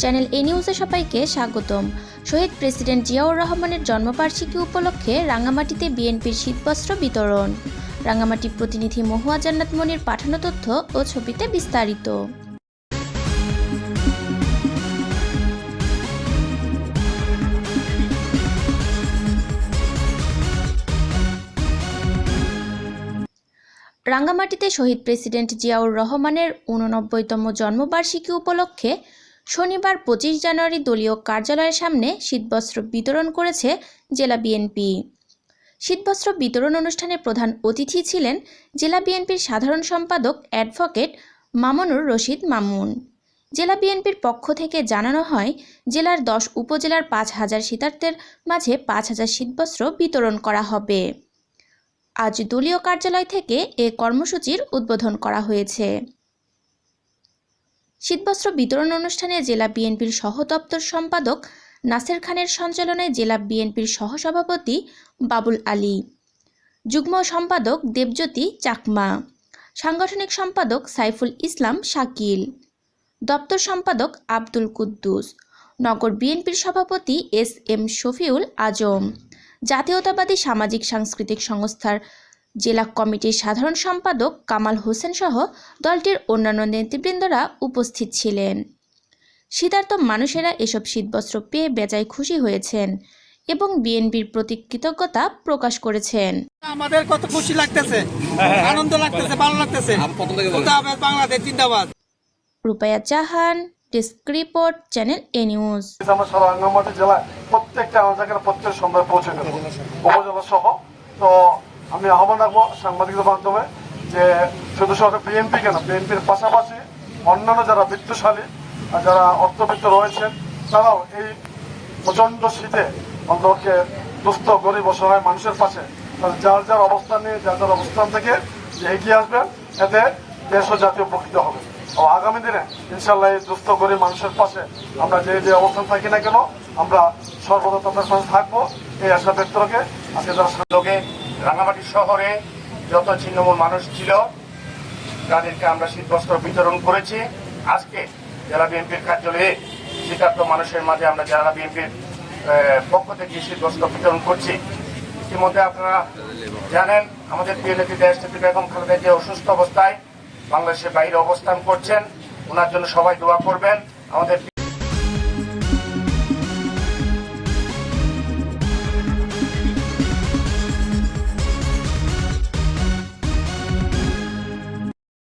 Channel এ নিউজে সবাইকে স্বাগতম। শহীদ প্রেসিডেন্ট জিয়াউর রহমানের জন্মবার্ষিকী উপলক্ষে রাঙামাটিতে বিএনপির শীতবস্ত্র বিতরণ। রাঙামাটি প্রতিনিধি মহুয়া জান্নাত মনির পাঠানো তথ্য ও ছবিতে বিস্তারিত। রাঙ্গামাটিতে শহীদ প্রেসিডেন্ট জিয়াউর রহমানের উননব্বইতম জন্মবার্ষিকী উপলক্ষে শনিবার পঁচিশ জানুয়ারি দলীয় কার্যালয়ের সামনে শীতবস্ত্র বিতরণ করেছে জেলা বিএনপি। শীতবস্ত্র বিতরণ অনুষ্ঠানে প্রধান অতিথি ছিলেন জেলা বিএনপির সাধারণ সম্পাদক অ্যাডভোকেট মামুনুর রশিদ মামুন। জেলা বিএনপির পক্ষ থেকে জানানো হয়, জেলার দশ উপজেলার পাঁচ হাজার শীতার্থের মাঝে পাঁচ হাজার শীতবস্ত্র বিতরণ করা হবে। আজ দলীয় কার্যালয় থেকে এ কর্মসূচির উদ্বোধন করা হয়েছে। শীতবস্ত্র বিতরণ অনুষ্ঠানে জেলা বিএনপির সহ দপ্তর সম্পাদক নাসের খানের সঞ্চালনে জেলা বিএনপির সহসভাপতি বাবুল আলী, যুগ্ম সম্পাদক দেবজ্যোতি চাকমা, সাংগঠনিক সম্পাদক সাইফুল ইসলাম শাকিল, দপ্তর সম্পাদক আব্দুল কুদ্দুস, নগর বিএনপির সভাপতি এস এম শফিউল আজম, জাতীয়তাবাদী সামাজিক সাংস্কৃতিক সংস্থার জেলা কমিটির সাধারণ সম্পাদক কামাল হোসেন সহ দলটির অন্যান্য নেতৃবৃন্দরা উপস্থিত ছিলেন। শীতার্থ মানুষেরা এসব শীতবস্ত্র পেয়ে বেজায় খুশি হয়েছেন এবং বিএনপির প্রতি কৃতজ্ঞতা প্রকাশ করেছেন। আমাদের কত খুশি লাগতেছে আনন্দ লাগতেছে ভালো লাগতেছে। বাংলাদেশ জিন্দাবাদ। Rupaya Jahan desk report channel A news. আমরা সারা রাঙ্গামাটি জেলায় প্রত্যেকটা জায়গায় প্রত্যেক সন্ধ্যায় পৌঁছে দেবো উপজেলা সহ তো আমি আহ্বান রাখব সাংবাদিকদের মাধ্যমে যে শুধু শুধু বিএনপি কেন বিএনপির পাশাপাশি অন্যান্য যারা বিত্তশালী যারা অর্থবিত্ত রয়েছেন, তারাও এই প্রচণ্ড শীতে অন্তকে দুস্থ, গরিব অসহায় মানুষের পাশে যার যার অবস্থান নিয়ে, যার যার অবস্থান থেকে যে এগিয়ে আসবেন, এতে দেশ ও জাতীয় উপকৃত হবে। ও আগামী দিনে ইনশাল্লাহ এই দুস্থ, গরিব মানুষের পাশে আমরা যে যে অবস্থান থাকি না কেন, আমরা সর্বদা তাদের থাকব। এই আশা ব্যক্ত রেখে আজকে যারা রাঙামাটি শহরে যত ছিন্নমূল মানুষ ছিল, তাদেরকে আমরা শীতবস্ত্র বিতরণ করেছি। আজকে জেলা বিএনপির কার্যালয়ে শীতার্থ মানুষের মাঝে আমরা জেলা বিএনপির পক্ষ থেকে শীতবস্ত্র বিতরণ করছি। ইতিমধ্যে আপনারা জানেন, আমাদের প্রিয় নেত্রী দেশ নেত্রী বেগম খালেদা যে অসুস্থ অবস্থায় বাংলাদেশের বাইরে অবস্থান করছেন। ওনার জন্য সবাই দোয়া করবেন। আমাদের